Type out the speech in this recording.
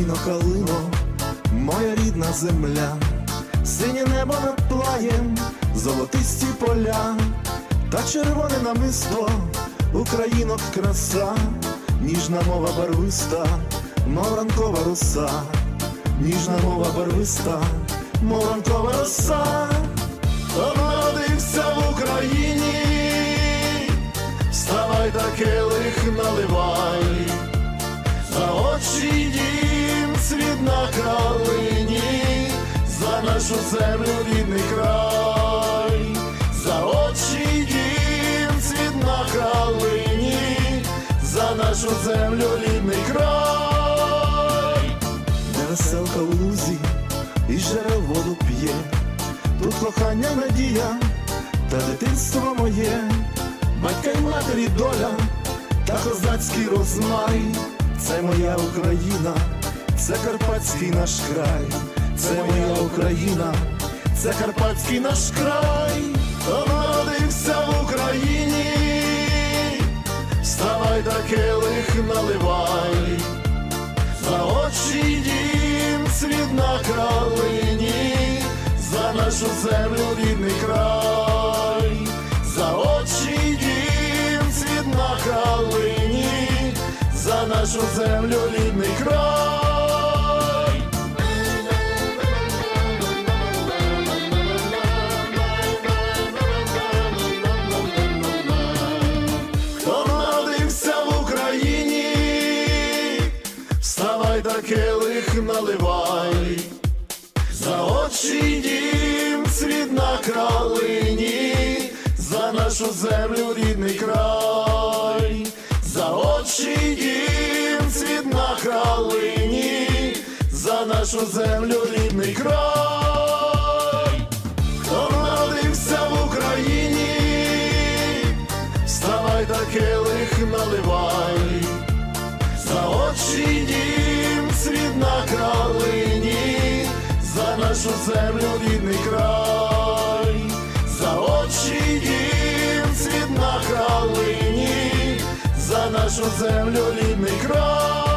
Україно, калино, моя рідна земля, синє небо над плаєм, золотисті поля, та червоне намисто, Українок краса, ніжна мова барвиста, мов ранкова роса, ніжна мова барвиста, мов ранкова роса, народився в Україні, вставай та землю рідний край, за очі дім світ на калині, за нашу землю рідний край, де веселка в лузі і жерел воду п'є, тут кохання надія та дитинство моє, батька й матері доля та козацький розмай, це моя Україна, це карпатський наш край, це моя Україна, це карпатський наш край, народився в Україні, вставай та келих наливай, за очі дім світ на калині, за нашу землю рідний край, за очі дім світ на калині, за нашу землю рідний край. Та келих наливай, за очі дім світ на калині, за нашу землю рідний край, за очі дім світ на калині, за нашу землю рідний край, хто народився в Україні, вставай та келих наливай, за очі дім нашу землю рідний край, за очі дім світ на калині, за нашу землю рідний край.